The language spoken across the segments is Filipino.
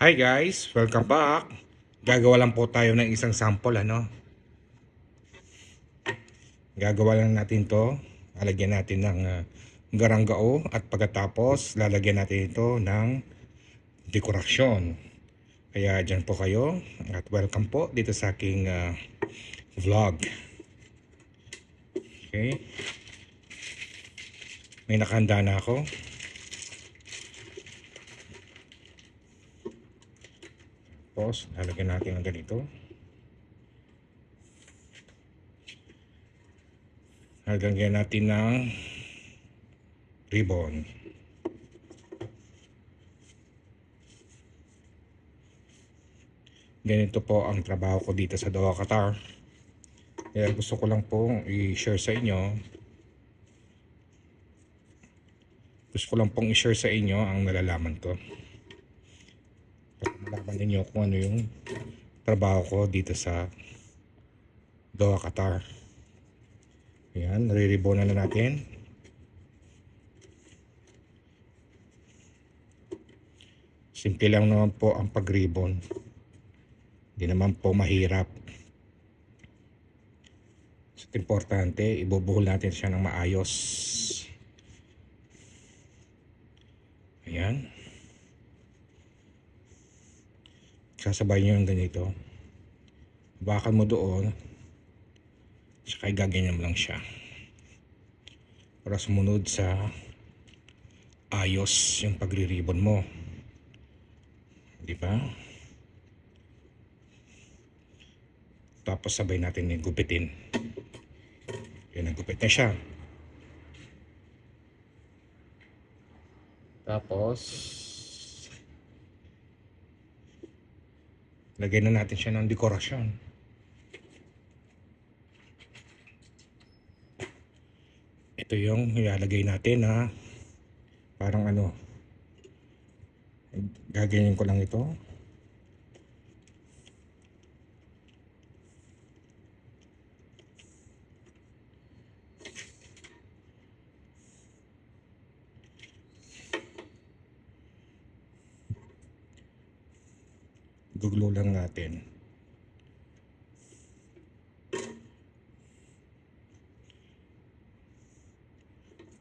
Hi guys, welcome back. Gagawa lang po tayo ng isang sample ano. Gagawa lang natin 'to. Lalagyan natin ng uh, garanggao at pagkatapos lalagyan natin ito ng dekorasyon. Kaya dyan po kayo at welcome po dito sa aking uh, vlog. Okay. May nakahanda na ako. Tapos, lalagyan natin ng ganito. Lalagyan natin ng ribbon. Ganito po ang trabaho ko dito sa Doha Qatar. Kaya gusto ko lang pong i-share sa inyo. Gusto ko lang pong i-share sa inyo ang nalalaman ko para malaman ninyo kung ano yung trabaho ko dito sa Doha, Qatar. Ayan, nariribonan na natin. Simple lang naman po ang pag-ribbon. Hindi naman po mahirap. So, importante, ibubuhol natin siya ng maayos. Ayan. Sasabay nyo yung ganito. Bakan mo doon. Saka gaganyan mo lang siya. Para sumunod sa ayos yung pagriribon mo. Di ba? Tapos sabay natin yung gupitin. Yun ang gupit na siya. Tapos Lagyan na natin siya ng dekorasyon. Ito yung ilalagay natin na parang ano. Gaganyan ko lang ito. Gugulo lang natin.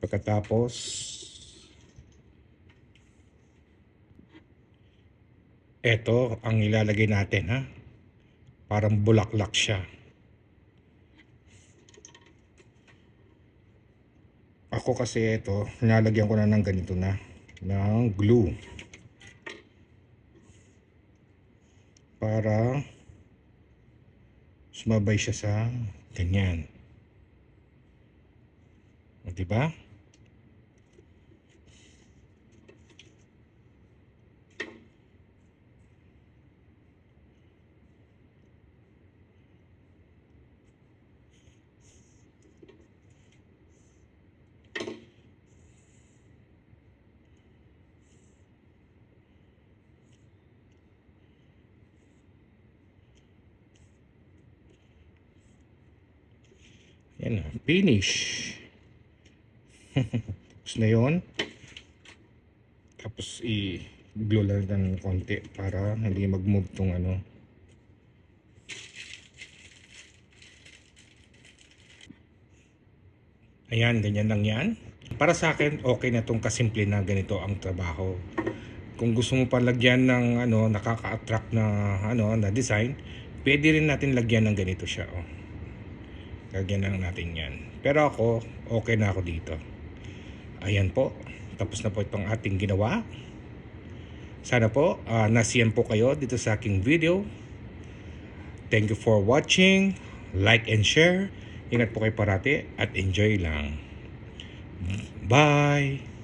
Pagkatapos, ito ang ilalagay natin ha. Parang bulaklak siya. Ako kasi ito, nilalagyan ko na ng ganito na, ng glue. Para sumabay siya sa ganyan. O, diba? Yan finish. Tapos na yun. Tapos i-glue lang ng konti para hindi mag-move tong ano. Ayan, ganyan lang yan. Para sa akin, okay na tong kasimple na ganito ang trabaho. Kung gusto mo pa lagyan ng ano, nakaka-attract na ano, na design, pwede rin natin lagyan ng ganito siya, oh. Lagyan lang natin yan. Pero ako, okay na ako dito. Ayan po. Tapos na po itong ating ginawa. Sana po, uh, nasiyan po kayo dito sa aking video. Thank you for watching. Like and share. Ingat po kayo parati at enjoy lang. Bye!